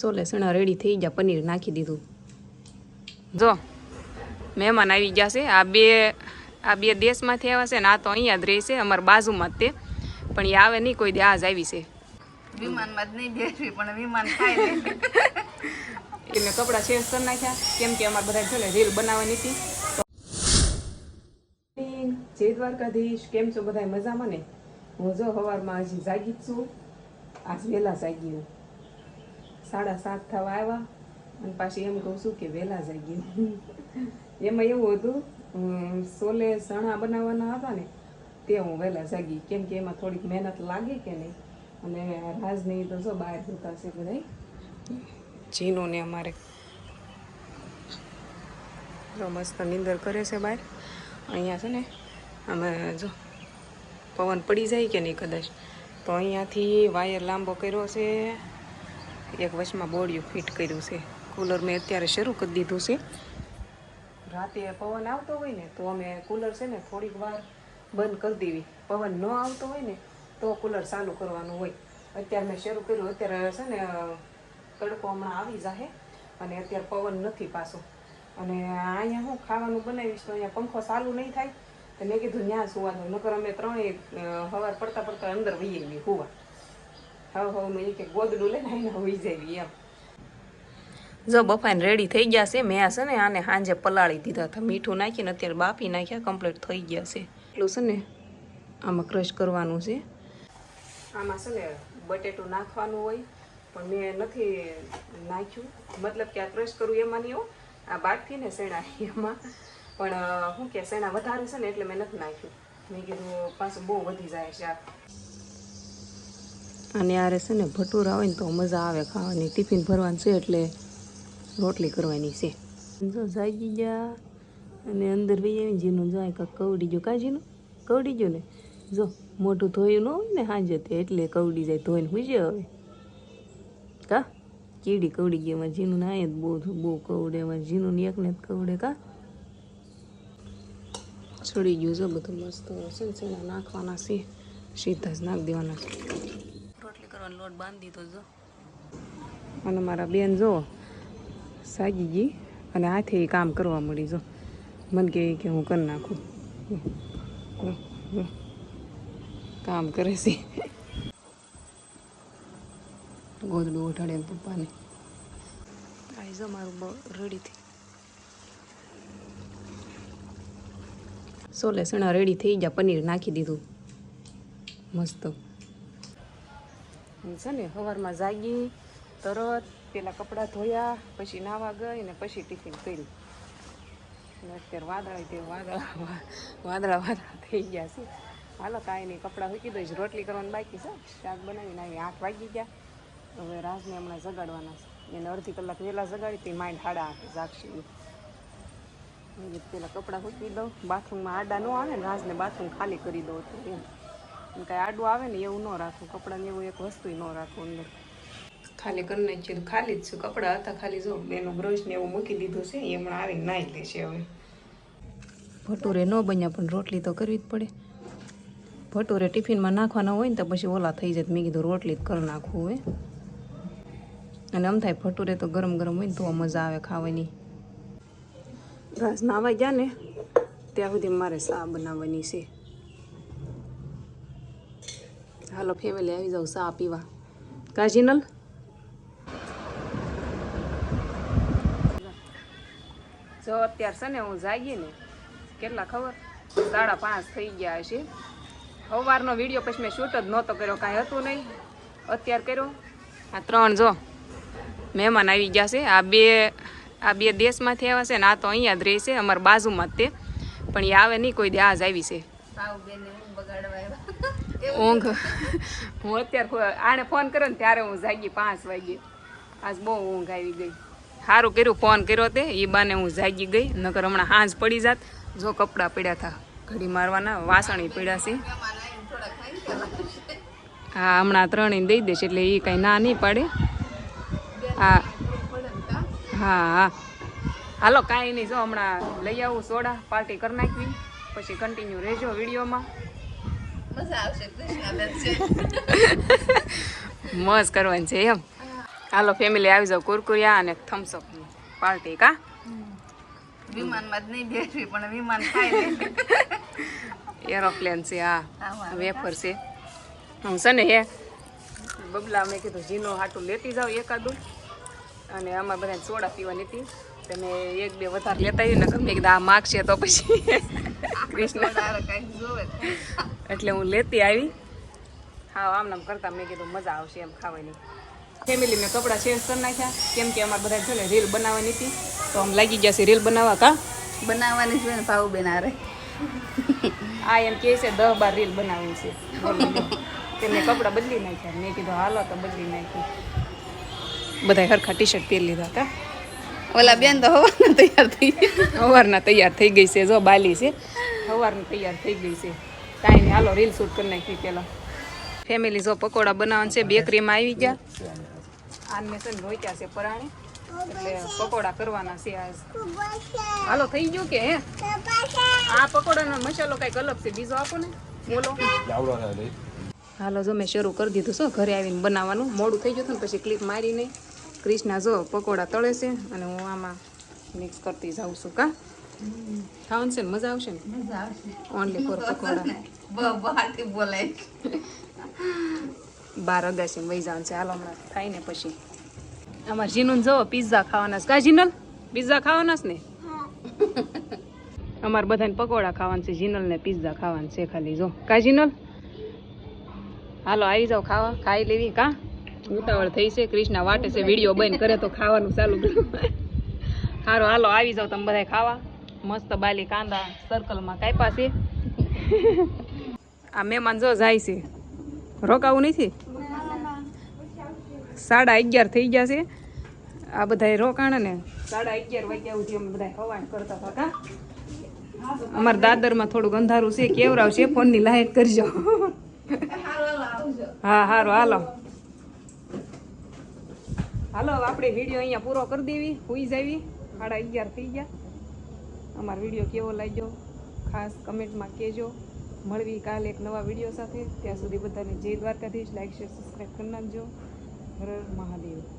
સોલે સણા ready થઈ ગયા પનીર નાખી દીધું. જો મહેમાન આવી ગયા છે. આ બે આ બે દેશમાંથી આવ્યા છે ને આ તો અહીંયા જ રહેશે અમારા બાજુમાં જ તે. પણ એ આવે નહીં કોઈ દે આજ આવી છે. વિમાનમાં જ નહીં બેસવી પણ વિમાન એટલે કપડાં ચેન્જ કરી નાખ્યા કેમ કે અમારે બધા છે રીલ બનાવવાની હતી. જય દ્વારકાધીશ કેમ છો બધા મજામાં ને? હું જો સવારમાં હજી જાગી જ છું. આજ વહેલા જાગી હું સાડા સાત થવા આવ્યા. અને પાછી એમ કહું છું કે વહેલા જાગી એમાં એવું હતું સોલે ચણા બનાવવાના હતા ને તે હું વહેલા જાગી. કેમ કે એમાં થોડીક મહેનત લાગે કે નહીં. અને રાજની તો જો બહાર જતા છે બધા જીનો ને અમારે. જો મસ્ત નીંદર કરે છે બહાર. અહીંયા છે ને, અમે જો, પવન પડી જાય કે નહીં કદાચ. તો અહીંયાથી વાયર લાંબો કર્યો છે. એક વચમાં બોડિયું ફિટ કર્યું છે. કુલર મેં અત્યારે શરૂ કરી દીધું છે. રાતે પવન આવતો હોય ને તો અમે કુલર છે ને થોડીક વાર બંધ કરી દેવી. પવન ન આવતો હોય ને તો કુલર ચાલુ કરવાનું હોય. અત્યારે મેં શરૂ કર્યું. અત્યારે છે ને તડકો હમણાં આવી જાહે અને અત્યારે પવન નથી પાછો. અને અહીંયા હું ખાવાનું બનાવીશ તો અહીંયા પંખો ચાલુ નહીં થાય. તો મેં કીધું ત્યાં સુવાનું. નકર અમે ત્રણેય હવાર પડતા પડતા અંદર વહી ગઈ હુવા. હવે હવે મેં એક ગોદડું લઈને આઈને હોઈ એમ. જો બફાઈને રેડી થઈ ગયા છે મેં આ છે ને આને સાંજે પલાળી દીધા હતા. મીઠું નાખીને અત્યારે બાફી નાખ્યા કમ્પ્લીટ થઈ ગયા છે. એટલું છે ને આમાં ક્રશ કરવાનું છે. આમાં છે ને બટેટું નાખવાનું હોય પણ મેં નથી નાખ્યું. મતલબ કે આ ક્રશ કરવું એમાં નહીં આ બાટથી ને શેણા એમાં. પણ શું કે શેણા વધારે છે ને એટલે મેં નથી નાખ્યું. મેં કીધું પાછું બહુ વધી જાય શાક અને યારે છે ને ભટુરા હોય ને તો મજા આવે ખાવાની. ટિફિન ભરવાનું છે એટલે રોટલી કરવાની છે. જો જાગી ગયા અને અંદર બી આવીને જીનું જાય કાંક કવડી ગયો. કાજીનું કવડી ગયું ને? જો, મોઢું ધોયું ન હોય ને સાંજે તે એટલે કવડી જાય, ધોઈને હુઈ જાય હવે. કા? કીડી કવડી ગઈ, એમાં જીનું ના જ બહુ બહુ કવડે, એમાં જીનું ને એકને જ કવડે, કા? ચડી ગયું છે બધું મસ્ત. હશે ને નાખવાના છે. સીધા જ નાખી દેવાના છે. રોટલી લોટ બાંધી દીધો જો અને મારા બેન જો સાગી ગઈ અને હાથે કામ કરવા મળી જો. મને કહે કે હું કરી નાખું. કામ કરે છે. ગોદડું ઉઠાડે એમ પપ્પાને. આવી જો મારું રેડીથી સોલે સણા રેડી થઈ ગયા પનીર નાખી દીધું. મસ્ત. છે ને સવારમાં જાગી, તરત પેલા કપડાં ધોયા, પછી નાવા ગઈ ને પછી ટિફિન અને અત્યારે વાદળા તે વાદળા વાદળા વાદળા થઈ ગયા છે. હાલો, કાંઈ નહીં, કપડાં મૂકી દઈશ રોટલી કરવાની બાકી છે. શાક બનાવીને આવી આઠ વાગી ગયા. હવે રાજને હમણાં જગાડવાના છે. એને અડધી કલાક વહેલા જગાડી તે માઇન્ડ હાડા જાગશે પેલા કપડાં મૂકી દઉં. બાથરૂમમાં આડા ન આવે ને, રાજને બાથરૂમ ખાલી કરી દઉં તો એમ. કાંઈ આડું આવે ને એવું ન રાખવું કપડાને એવું એક વસ્તુ ન રાખવું અંદર. ખાલી કરી નાખ્યું ખાલી જ છે કપડાં હતા ખાલી જો એનું બ્રશ ને એવું મૂકી દીધું છે એ હમણાં આવીને નાહી લેશે હવે. ભટુરે ન બન્યા પણ રોટલી તો કરવી જ પડે. ભટુરે ટિફિનમાં નાખવાના હોય ને તો પછી ઓલા થઈ જાય મેં કીધું રોટલી જ કરી નાખવું હોય અને આમ થાય ભટુરે તો ગરમ ગરમ હોય ને તો મજા આવે ખાવાની. ઘાસ નાવા ગયા ને ત્યાં સુધી મારે સા બનાવવાની છે. હાલો ફેમિલી આવી જાઉં ચા પીવા. કાજીનલ? જો અત્યાર છે ને હું જાગી ને કેટલા ખબર? સાડા પાંચ થઈ ગયા હશે. સવારનો વીડિયો પછી મેં શૂટ જ નહોતો કર્યો કાંઈ હતું નહીં. અત્યારે કર્યો? આ ત્રણ જો મહેમાન આવી ગયા છે. આ બે આ બે દેશમાંથી આવ્યા છે ને આ તો અહીંયા જ રહેશે અમારા બાજુમાં જ તે. પણ એ આવે નહીં કોઈ દે આજ આવી છે સાવ બેન ઊંઘ બગાડવા આવ્યા ઊંઘ. હું અત્યારે આને ફોન કર્યો ને ત્યારે હું જાગી પાંચ વાગે. આજ બહુ ઊંઘ આવી ગઈ. સારું કર્યું ફોન કર્યો તે એ બાને હું જાગી ગઈ. નકર હમણાં હાંજ પડી જાત. જો કપડાં પડ્યા હતા ઘડી મારવાના, વાસણ પડ્યા છે. હા, હમણાં ત્રણેય દઈ દેશે એટલે એ કાંઈ ના નહીં પાડે. હા. હા હા. હાલો, કાંઈ નહીં, જો હમણાં લઈ આવું સોડા, પાર્ટી કરી નાખવી. પછી કન્ટિન્યુ રહેજો વિડીયોમાં. મજા આવશે કૃષ્ણ છે મોજ કરવાની છે એમ હાલો ફેમિલી આવી જાવ કુરકુરિયા અને થમ્સઅપ પાર્ટી કા વિમાનમાં જ નહીં બેસવી પણ વિમાન એરોપ્લેન છે હા વેફર છે હું છે ને હે બબલા મેં કીધું જીનો હાટું લેતી જાવ એકાદું અને આમાં બધા સોડા પીવાની હતી તમે એક બે વધારે લેતા આવી ને ગમે કીધું આ માગશે તો પછી કૃષ્ણ જોવે એટલે હું લેતી આવી. હા આમ નામ કરતા મેં કીધું મજા આવશે એમ ખાવાની. ફેમિલી મેં કપડાં ચેન્જ કરી નાખ્યા. કેમ કે અમારે બધા છે ને રીલ બનાવવાની હતી. તો આમ લાગી ગયા છે રીલ બનાવવા કા? બનાવવાની છે ને ભાવ બેન આરે આ એમ કહે છે દસ બાર રીલ બનાવવાની છે. તેમને કપડાં બદલી નાખ્યા. મેં કીધું હાલો તો બદલી નાખી બધા હરખા ટી શર્ટ પહેરી લીધા હતા. ઓલા બેન તો હવારના તૈયાર થઈ સવારના તૈયાર થઈ ગઈ છે જો બાલી છે. હવારના તૈયાર થઈ ગઈ છે. કાંઈ નહીં. હાલો રીલ શૂટ કરી નાખી પેલા. ફેમિલી જો પકોડા બનાવવાનું છે બેકરીમાં આવી ગયા. આને મેં છે રોક્યા છે પરાણે. એટલે પકોડા કરવાના છે આજ. હાલો, થઈ ગયું કે હે? આ પકોડાનો મસાલો કંઈક અલગ છે. બીજો આપો ને. બોલો. હાલો, જો મેં શરૂ કરી દીધું છો ઘરે આવીને બનાવવાનું. મોડું થઈ ગયું ને, પછી ક્લિપ મારી ક્રિષ્ના જો પકોડા તળે છે, અને હું આમાં મિક્સ કરતી જાઉં છું, કા? ખાવાનું છે ને? મજા આવશે ને? મજા આવશે. Only for pakoda. બહારથી બોલાય બાર અગાસી વહી જવાનું છે. હાલો હમણાં થાય ને પછી. અમારે જીનુન જો પિઝા ખાવાના છે. કા જીનલ? પિઝા ખાવાના છે ને? અમારે બધાને પકોડા ખાવાના છે. જીનલ ને પિઝા ખાવાના છે ખાલી જો. કા જીનલ? હાલો આવી જાઓ ખાવા. ખાઈ લેવી કા? ઉતાવળ થઈ છે. કૃષ્ણા વાટે છે. વીડિયો બંધ કરે તો ખાવાનું ચાલુ કર્યું સારું હાલો આવી જાઓ તમે બધા ખાવા. મસ્ત બાલી કાંદા સર્કલમાં કાપ્યા છે. આ મહેમાન જો જાય છે. રોકાવું નથી? સાડા અગિયાર થઈ ગયા છે. આ બધા રોકાણ ને સાડા અગિયાર વાગ્યા સુધી અમે બધા હવાણ કરતા હતા અમારા દાદરમાં થોડુંક અંધારું છે કેવરાવ છે ફોનની લાયક કરજો. હા સારું હાલો. હાલો, આપણે વીડિયો અહીંયા પૂરો કરી દેવી. હુઈ જાવી. સાડા અગિયાર થઈ ગયા. અમારો વીડિયો કેવો લાગ્યો? ખાસ કમેન્ટમાં કહેજો. મળવી કાલે એક નવા વીડિયો સાથે. ત્યાં સુધી બધાને જય દ્વારકાધીશ. લાઈક શેર સબસ્ક્રાઈબ કરી નાખજો. હર મહાદેવ.